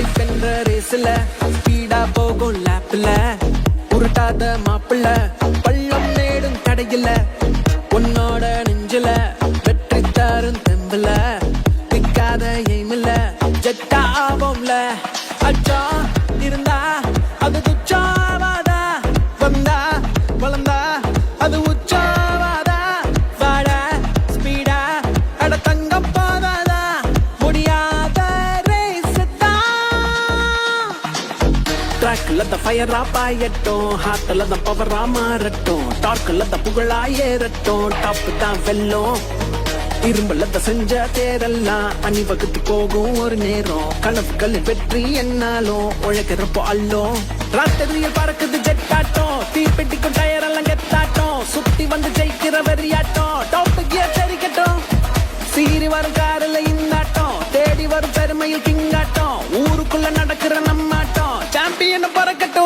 Life என்ற ரேஸ்ல speedo போகும் லேப்ல உருட்டாத மாப்பிள்ள பள்ளம் நேடும் தடையில உன்னோட நெஞ்சில வெற்றி தரும் தெம்புல. நிக்காத எய்மில்ல ஜெட்டா ஆவோம்ல ட்ராக்ல த ஃபயரா பாயட்டும். ஹார்ட்ல த பவரா மாறட்டும். டார்க்ல த புகழா ஏறட்டும். டாப் தான் வெல்லும். இரும்புல த செஞ்ச தேரெல்லாம் அணிவகுத்து போகும் ஒரு நேரம். கனவுகள் வெற்றி என்னாலும் உழைக்கிறப்போ அல்லும். ராத்திரியில் பறக்குது ஜெட்டாட்டம் தீப்பெட்டிக்கும் டயர் எல்லாம் கெத்தாட்டம் சுத்தி வந்து ஜெயிக்கிற வெறியாட்டம் டாப் கியர் சரிக்கட்டும் சீரி வரும் പറക്കട്ടു.